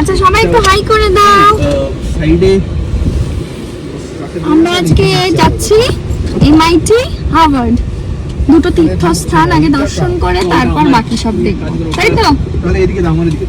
আচ্ছা সবাই একটু হাই করে দাও। সাইডে আমরা আজকে যাচ্ছি এমআইটি হার্ভার্ড দুটো তীর্থস্থান আগে দর্শন করে তারপর বাকি সব দেখব। তাই তো? তাহলে এদিকে দাও আমার এদিকে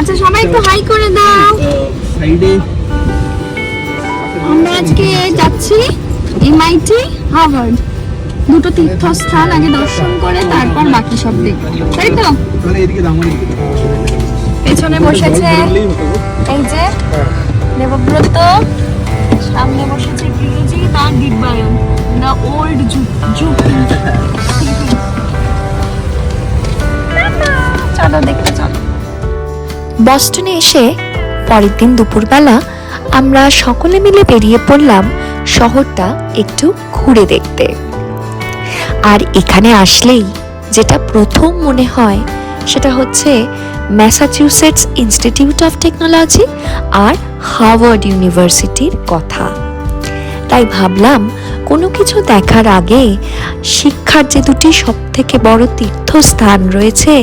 আচ্ছা সবাই একটু হাই করে দাও। সাইডে। আমরা আজকে যাচ্ছি এমআইটি হার্ভার্ড দুটো তীর্থস্থান আগে দর্শন করে তারপর বাকি সব দেখব। তাই তো? পেছনে বসেছে এই যে দেবব্রত সামনে বসেছে বিরোজি তার দিব্যায়ন দ্য ওল্ড জুক চলো দেখতে চলো বস্টনে এসে পরের দিন দুপুরবেলা আমরা সকলে মিলে বেরিয়ে পড়লাম শহরটা একটু ঘুরে দেখতে। আর এখানে আসলেই যেটা প্রথম মনে হয় সেটা হচ্ছে ম্যাসাচিউসেটস ইনস্টিটিউট অফ টেকনোলজি আর হার্ভার্ড ইউনিভার্সিটির কথা। তাই ভাবলাম কোনো কিছু দেখার আগে শিক্ষার যে দুটি সব থেকে বড় তীর্থস্থান রয়েছে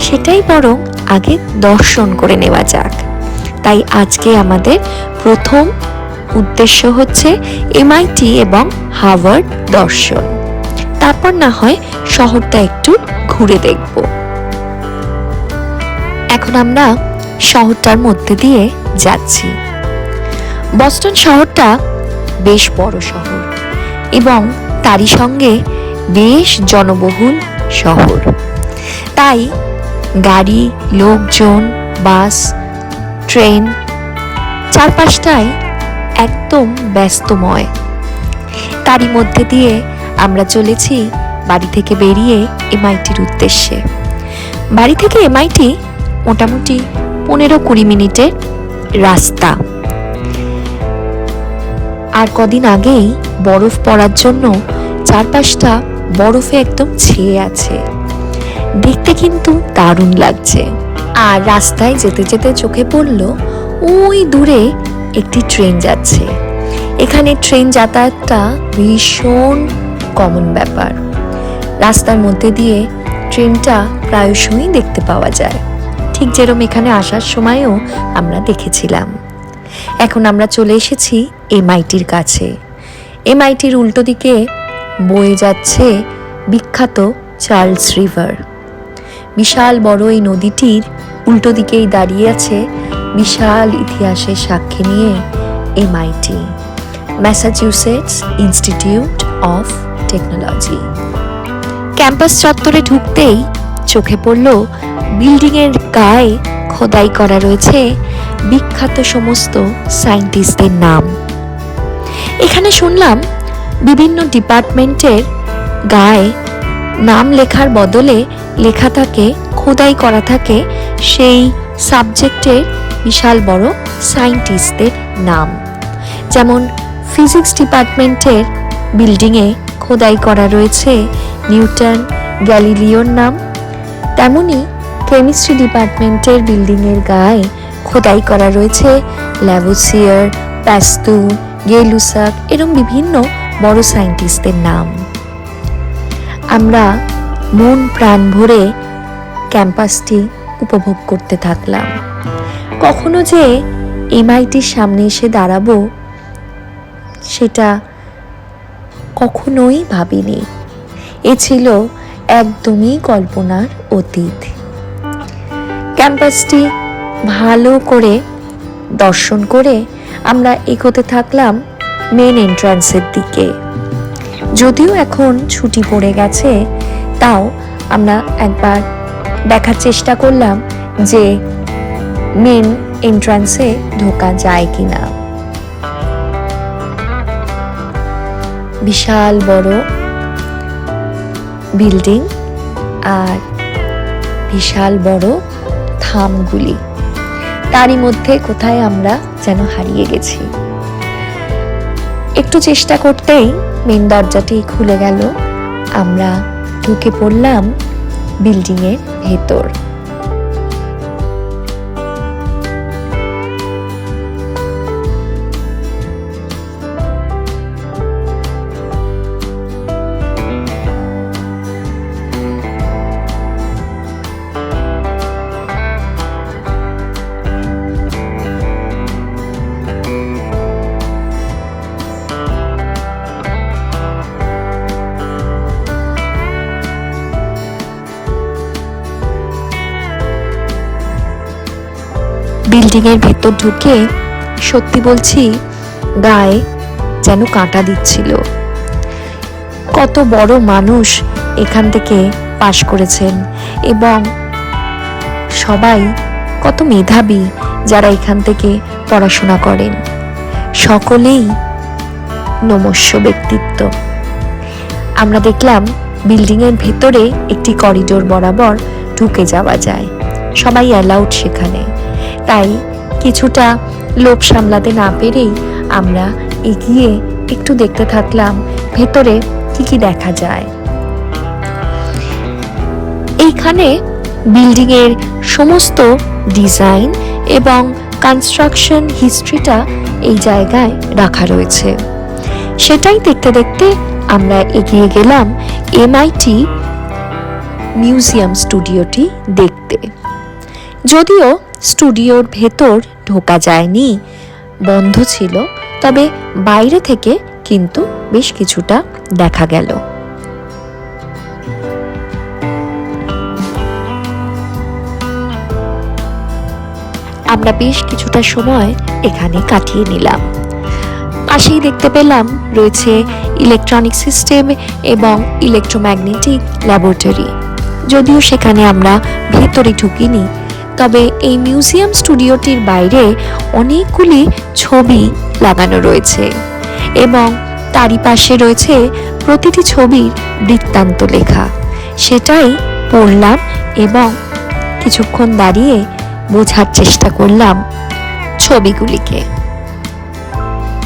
সেটাই বরং আগে দর্শন করে নেওয়া যাক। তাই আজকে আমাদের প্রথম উদ্দেশ্য হচ্ছে এমআইটি এবং হার্ভার্ড দর্শন। তারপর না হয় শহরটা একটু ঘুরে দেখব। এখন আমরা শহরটার মধ্যে দিয়ে যাচ্ছি। বস্টন শহরটা বেশ বড় শহর এবং তারই সঙ্গে বেশ জনবহুল শহর। তাই গাড়ি, লোকজন, বাস, ট্রেন, চারপাশটাই একদম ব্যস্তময়। তারই মধ্যে দিয়ে আমরা চলেছি বাড়ি থেকে বেরিয়ে এমআইটির উদ্দেশ্যে। বাড়ি থেকে এমআইটি মোটামুটি পনেরো কুড়ি মিনিটের রাস্তা। আর কদিন আগেই বরফ পড়ার জন্য চারপাশটা বরফে একদম ছেয়ে আছে। দেখতে কিন্তু দারুণ লাগছে। আর রাস্তায় যেতে যেতে চোখে পড়ল, ওই দূরে একটি ট্রেন যাচ্ছে। এখানে ট্রেন যাতায়াতটা ভীষণ কমন ব্যাপার। রাস্তার মধ্যে দিয়ে ট্রেনটা প্রায়শই দেখতে পাওয়া যায়। ঠিক যেরম এখানে আসার সময়ও আমরা দেখেছিলাম। এখন আমরা চলে এসেছি এমআইটির কাছে। এমআইটির উল্টো দিকে বয়ে যাচ্ছে বিখ্যাত চার্লস রিভার। বিশাল বড় এই নদীটির উল্টো দিকেই দাঁড়িয়ে আছে বিশাল ইতিহাসের সাক্ষী নিয়ে MIT Massachusetts Institute of Technology campus চত্বরে ঢুকতেই চোখে পড়ল বিল্ডিংয়ের গায়ে খোদাই করা রয়েছে বিখ্যাত সমস্ত সায়েন্টিস্টদের নাম। এখানে শুনলাম বিভিন্ন ডিপার্টমেন্টের গায়ে নাম লেখার বদলে লেখা থাকে, খোদাই করা থাকে, সেই সাবজেক্টের বিশাল বড় সায়েন্টিস্টদের নাম। যেমন ফিজিক্স ডিপার্টমেন্টের বিল্ডিংয়ে খোদাই করা রয়েছে নিউটন গ্যালিলিওর নাম। তেমনি কেমিস্ট্রি ডিপার্টমেন্টের বিল্ডিংয়ের গায়ে খোদাই করা রয়েছে ল্যাভোসিয়ার, প্যাস্তু গেলুসাক এরম বিভিন্ন বড় সায়েন্টিস্টদের নাম। আমরা মন প্রাণ ভরে ক্যাম্পাসটি উপভোগ করতে থাকলাম। কখনো যে এমআইটির সামনে এসে দাঁড়াবো, সেটা কখনোই ভাবিনি। এ ছিল একদমই কল্পনার অতীত। ক্যাম্পাসটি ভালো করে দর্শন করে আমরা এগোতে থাকলাম মেন এন্ট্রান্সের দিকে। যদিও এখন ছুটি পড়ে গেছে তাও আমরা একবার দেখার চেষ্টা করলাম যে মেন এন্ট্রান্সে ঢোকা যায় কি না বিশাল বড় বিল্ডিং আর বিশাল বড় থামগুলি। তারই মধ্যে কোথায় আমরা যেন হারিয়ে গেছি। একটু চেষ্টা করতেই মেন দরজাটি খুলে গেল। আমরা ঢুকে পড়লাম বিল্ডিংয়ের ভেতর। বিল্ডিংয়ের ভেতর ঢুকে সত্যি বলছি, গায়ে যেন কাঁটা দিচ্ছিল। কত বড় মানুষ এখান থেকে পাশ করেছেন এবং সবাই কত মেধাবী যারা এখান থেকে পড়াশোনা করেন। সকলেই নমস্য ব্যক্তিত্ব। আমরা দেখলাম বিল্ডিংয়ের ভেতরে একটি করিডোর বরাবর ঢুকে যাওয়া যায়। সবাই অ্যালাউড সেখানে। তাই কিছুটা লোভ সামলাতে না পেরেই আমরা এগিয়ে একটু দেখতে থাকলাম ভেতরে কি কি দেখা যায়। এইখানে বিল্ডিং এর সমস্ত ডিজাইন এবং কনস্ট্রাকশন হিস্ট্রিটা এই জায়গায় রাখা রয়েছে। সেটাই দেখতে দেখতে আমরা এগিয়ে গেলাম এমআইটি মিউজিয়াম স্টুডিওটি দেখতে। যদিও স্টুডিওর ভেতর ঢোকা যায়নি, বন্ধ ছিল, তবে বাইরে থেকে কিন্তু বেশ কিছুটা দেখা গেল। আমরা বেশ কিছুটা সময় এখানে কাটিয়ে নিলাম। পাশেই দেখতে পেলাম রয়েছে ইলেকট্রনিক সিস্টেম এবং ইলেকট্রোম্যাগনেটিক ল্যাবরেটরি যদিও সেখানে আমরা ভেতরে ঢুকিনি তবে এই মিউজিয়াম স্টুডিওটির বাইরে অনেকগুলি ছবি লাগানো রয়েছে এবং তারই পাশে রয়েছে প্রতিটি ছবির বৃত্তান্ত লেখা। সেটাই পড়লাম এবং কিছুক্ষণ দাঁড়িয়ে বোঝার চেষ্টা করলাম ছবিগুলিকে।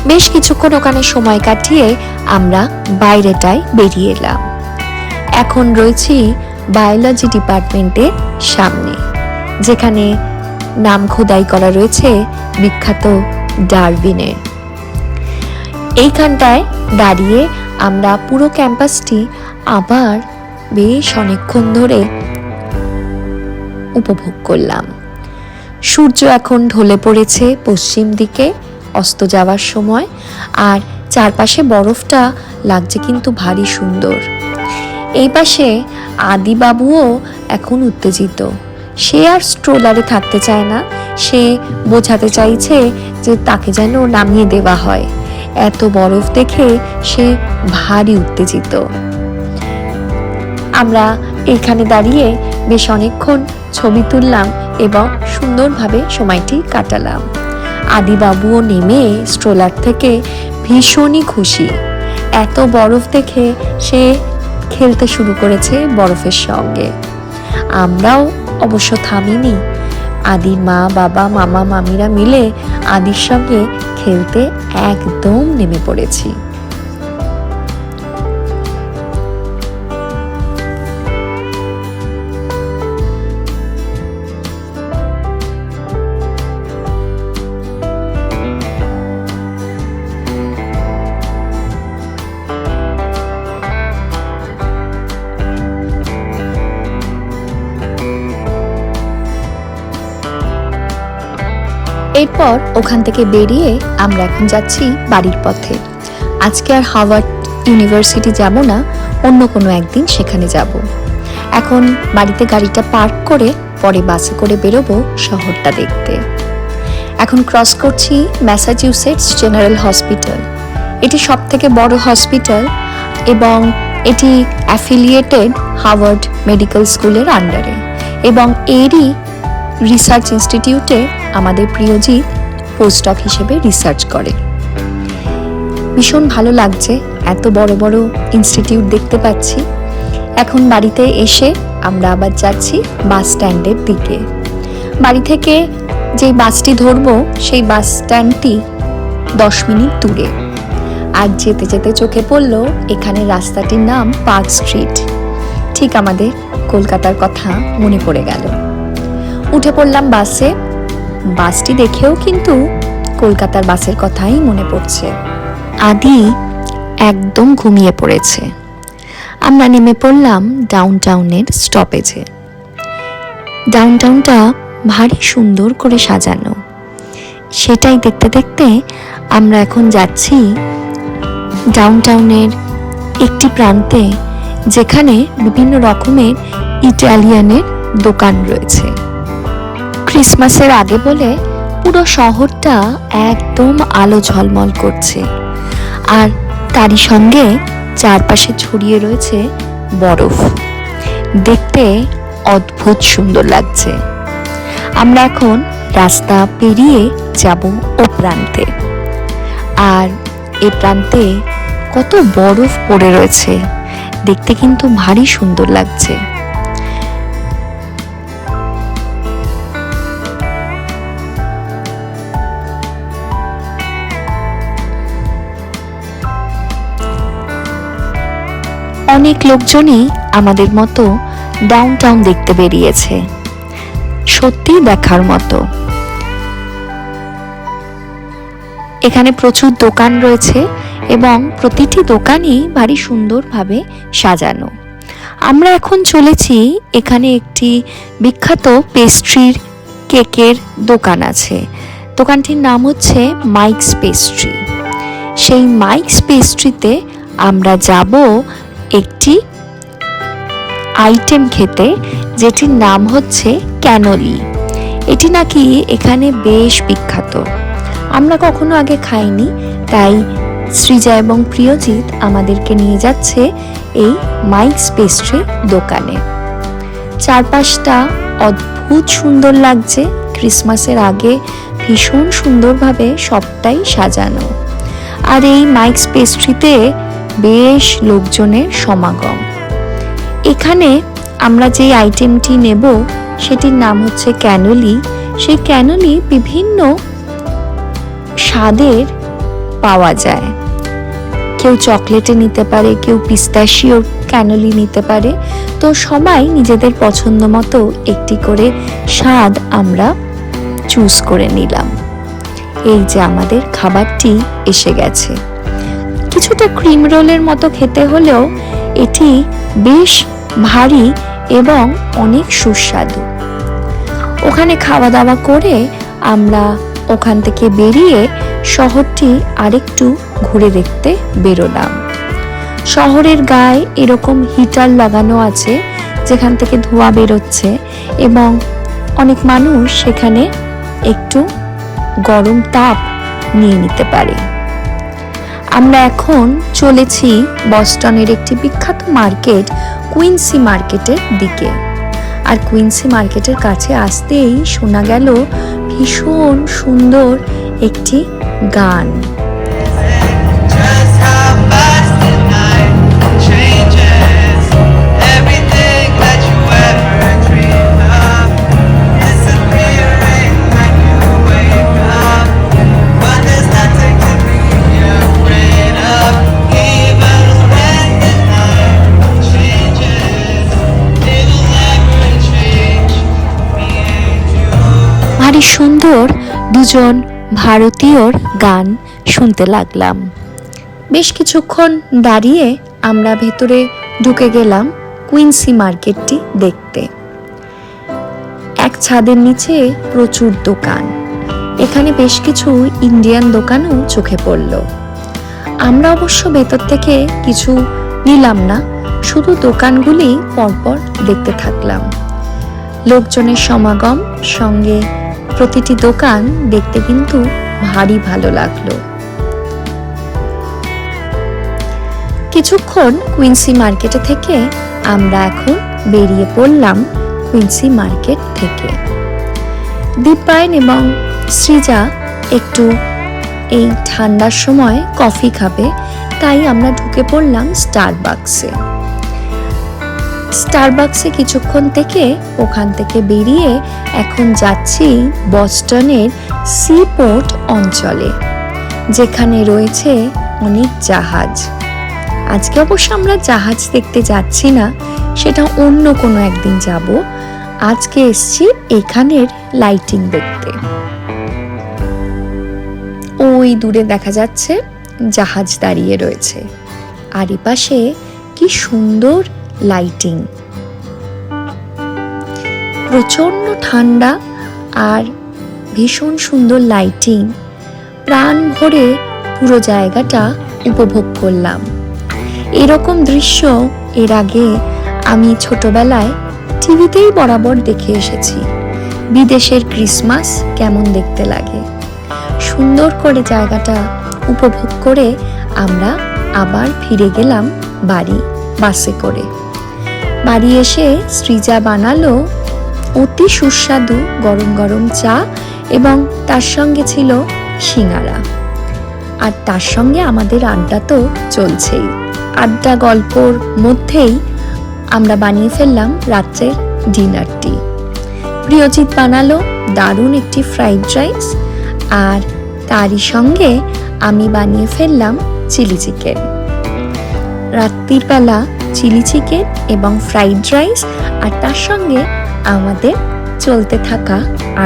বেশ কিছুক্ষণ ওখানে সময় কাটিয়ে আমরা বাইরেটায় বেরিয়ে এলাম। এখন রয়েছি বায়োলজি ডিপার্টমেন্টের সামনে। যেখানে নাম খোদাই করা রয়েছে বিখ্যাত ডারবিনের এইখানটায় দাঁড়িয়ে আমরা পুরো ক্যাম্পাসটি আবার বেশ অনেকক্ষণ ধরে উপভোগ করলাম। সূর্য এখন ঢলে পড়েছে পশ্চিম দিকে, অস্ত যাওয়ার সময়, আর চারপাশে বরফটা লাগছে কিন্তু ভারী সুন্দর। এই পাশে আদিবাবুও এখন উত্তেজিত। সে আর স্ট্রোলারে থাকতে চায় না। সে বোঝাতে চাইছে যে তাকে যেন নামিয়ে দেওয়া হয়। এত বরফ দেখে সে ভারী উত্তেজিত। আমরা এখানে দাঁড়িয়ে বেশ অনেকক্ষণ ছবি তুললাম এবং সুন্দরভাবে সময়টি কাটালাম। আদিবাবুও নেমে স্ট্রোলার থেকে ভীষণই খুশি। এত বরফ দেখে সে খেলতে শুরু করেছে বরফের সঙ্গে। আমরাও অবশ্য থামিনি। আদি মা বাবা মামা মামিরা মিলে আদির সঙ্গে খেলতে একদম নেমে পড়েছি। এরপর ওখান থেকে বেরিয়ে আমরা এখন যাচ্ছি বাড়ির পথে। আজকে আর হাওয়ার্ড ইউনিভার্সিটি যাব না, অন্য কোনো একদিন সেখানে যাব। এখন বাড়িতে গাড়িটা পার্ক করে পরে বাসে করে বেরোবো শহরটা দেখতে। এখন ক্রস করছি ম্যাসাচিউসেটস জেনারেল হসপিটাল। এটি সব থেকে বড় হসপিটাল এবং এটি অ্যাফিলিয়েটেড হার্ভার্ড মেডিকেল স্কুলের আন্ডারে এবং এরই রিসার্চ ইনস্টিটিউটে আমাদের প্রিয়জিৎ পোস্টক হিসেবে রিসার্চ করে। ভীষণ ভালো লাগছে, এত বড় বড় ইনস্টিটিউট দেখতে পাচ্ছি। এখন বাড়িতে এসে আমরা আবার যাচ্ছি বাস স্ট্যান্ডের দিকে। বাড়ি থেকে যেই বাসটি ধরবো, সেই বাস স্ট্যান্ডটি দশ মিনিট দূরে। আর যেতে যেতে চোখে পড়ল এখানে রাস্তাটির নাম পার্ক স্ট্রিট। ঠিক আমাদের কলকাতার কথা মনে পড়ে গেল। উঠে পড়লাম বাসে বাসটি দেখেও কিন্তু কলকাতার বাসের কথাই মনে পড়ছে। আদি একদম ঘুমিয়ে পড়েছে। আমরা নেমে পড়লাম ডাউন টাউনের স্টপেজে ডাউন টাউনটা ভারী সুন্দর করে সাজানো। সেটাই দেখতে দেখতে আমরা এখন যাচ্ছি ডাউন টাউনের একটি প্রান্তে, যেখানে বিভিন্ন রকমের ইটালিয়ানের দোকান রয়েছে। ক্রিসমাসের আগে বলে পুরো শহরটা একদম আলো ঝলমল করছে। আর তারই সঙ্গে চারপাশে ছড়িয়ে রয়েছে বরফ। দেখতে অদ্ভুত সুন্দর লাগছে। আমরা এখন রাস্তা পেরিয়ে যাব ও প্রান্তে। আর এ প্রান্তে কত বরফ পড়ে রয়েছে। দেখতে কিন্তু ভারী সুন্দর লাগছে। অনেক লোকজনই আমাদের মতো ডাউন টাউন দেখতে বেরিয়েছে। সত্যি দেখার মতো। এখানে প্রচুর দোকান রয়েছে এবং প্রতিটি দোকানই ভারী সুন্দরভাবে সাজানো। আমরা এখন চলেছি, এখানে একটি বিখ্যাত পেস্ট্রির কেকের দোকান আছে। দোকানটির নাম হচ্ছে মাইকস পেস্ট্রি সেই মাইকস পেস্ট্রিতে আমরা যাব একটি আইটেম খেতে, যেটির নাম হচ্ছে ক্যানোলি এটি নাকি এখানে বেশ বিখ্যাত। আমরা কখনো আগে খাইনি, তাই সৃজা এবং প্রিয়জিৎ আমাদেরকে নিয়ে যাচ্ছে এই মাইকস পেস্ট্রি দোকানে। চারপাশটা অদ্ভুত সুন্দর লাগছে, ক্রিসমাসের আগে ভীষণ সুন্দরভাবে সবটাই সাজানো। আর এই মাইকস পেস্ট্রিতে বেশ লোকজনের সমাগম। এখানে আমরা যে আইটেমটি নেব, সেটির নাম হচ্ছে ক্যানোলি। সেই ক্যানোলি বিভিন্ন স্বাদের পাওয়া যায়। কেউ চকলেটে নিতে পারে, কেউ পিস্তাশিও ক্যানোলি নিতে পারে। তো সবাই নিজেদের পছন্দ মতো একটি করে স্বাদ আমরা চুজ করে নিলাম। এই যে আমাদের খাবারটি এসে গেছে। কিছুটা ক্রিম রোলের মতো খেতে হলেও এটি বেশ ভারী এবং অনেক সুস্বাদু। ওখানে খাওয়া দাওয়া করে আমরা ওখান থেকে বেরিয়ে শহরটি আরেকটু ঘুরে দেখতে বেরোলাম। শহরের গায়ে এরকম হিটার লাগানো আছে যেখান থেকে ধোঁয়া বেরোচ্ছে এবং অনেক মানুষ সেখানে একটু গরম তাপ নিয়ে নিতে পারে। আমরা এখন চলেছি বস্টনের একটি বিখ্যাত মার্কেট, কুইন্সি মার্কেটের দিকে। আর কুইন্সি মার্কেটের কাছে আসতেই শোনা গেল ভীষণ সুন্দর একটি গান। ভারী সুন্দর দুজন ভারতীয়র গান শুনতে লাগলাম। বেশ কিছুক্ষণ দাঁড়িয়ে আমরা ভেতরে ঢুকে গেলাম কুইন্সি মার্কেটটি দেখতে। এক ছাদের নিচে প্রচুর দোকান। এখানে বেশ কিছু ইন্ডিয়ান দোকানও চোখে পড়ল। আমরা অবশ্য ভেতর থেকে কিছু নিলাম না, শুধু দোকানগুলি পরপর দেখতে থাকলাম। লোকজনের সমাগম সঙ্গে প্রতিটি দোকান দেখতে কিন্তু ভারী ভালো লাগল। কিছুক্ষণ কুইন্সি মার্কেটে থেকে আমরা এখন বেরিয়ে পড়লাম কুইন্সি মার্কেট থেকে। দীপায়ন এবং সৃজা একটু এই ঠান্ডার সময় কফি খাবে, তাই আমরা ঢুকে পড়লাম স্টারবাক্সে স্টারবাক্সে কিছুক্ষণ থেকে ওখান থেকে বেরিয়ে এখন যাচ্ছি বস্টনের সিপোর্ট অঞ্চলে, যেখানে রয়েছে অনেক জাহাজ। আজকে অবশ্য আমরা জাহাজ দেখতে যাচ্ছি না, সেটা অন্য কোনো একদিন যাব। আজকে এসছি এখানের লাইটিং দেখতে। ওই দূরে দেখা যাচ্ছে জাহাজ দাঁড়িয়ে রয়েছে। আর এপাশে কি সুন্দর লাইটিং প্রচণ্ড ঠান্ডা আর ভীষণ সুন্দর লাইটিং প্রাণ ভরে পুরো জায়গাটা উপভোগ করলাম। এরকম দৃশ্য এর আগে আমি ছোটবেলায় টিভিতেই বরাবর দেখে এসেছি। বিদেশের ক্রিসমাস কেমন দেখতে লাগে। সুন্দর করে জায়গাটা উপভোগ করে আমরা আবার ফিরে গেলাম বাড়ি বাসে করে। বাড়ি এসে সৃজা বানালো অতি সুস্বাদু গরম গরম চা এবং তার সঙ্গে ছিল সিঙ্গারা। আর তার সঙ্গে আমাদের আড্ডা তো চলছেই। আড্ডা গল্পর মধ্যেই আমরা বানিয়ে ফেললাম রাত্রের ডিনারটি। প্রিয়জিৎ বানালো দারুণ একটি ফ্রাইড রাইস আর তারই সঙ্গে আমি বানিয়ে ফেললাম চিলি চিকেন। রাত্রির বেলা চিলি চিকেন এবং ফ্রাইড রাইস আর তার সঙ্গে আমাদের চলতে থাকা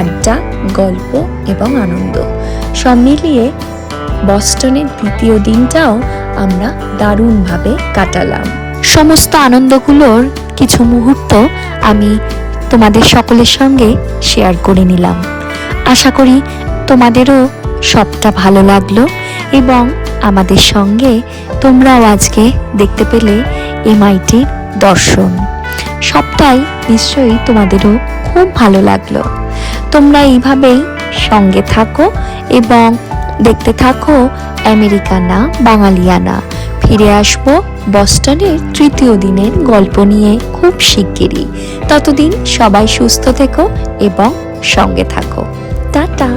আড্ডা, গল্প এবং আনন্দ। সব মিলিয়ে বস্টনের দ্বিতীয় দিনটাও আমরা দারুণভাবে কাটালাম। সমস্ত আনন্দগুলোর কিছু মুহূর্ত আমি তোমাদের সকলের সঙ্গে শেয়ার করে নিলাম। আশা করি তোমাদেরও সবটা ভালো লাগল এবং আমাদের সঙ্গে তোমরাও আজকে দেখতে পেলে এমআইটির দর্শন। সবটাই নিশ্চয়ই তোমাদেরও খুব ভালো লাগল। তোমরা এইভাবেই সঙ্গে থাকো এবং দেখতে থাকো আমেরিকানা, বাঙালিয়ানা। ফিরে আসব বস্টনের তৃতীয় দিনের গল্প নিয়ে খুব শিগগিরই। ততদিন সবাই সুস্থ থেকো এবং সঙ্গে থাকো। টাটা।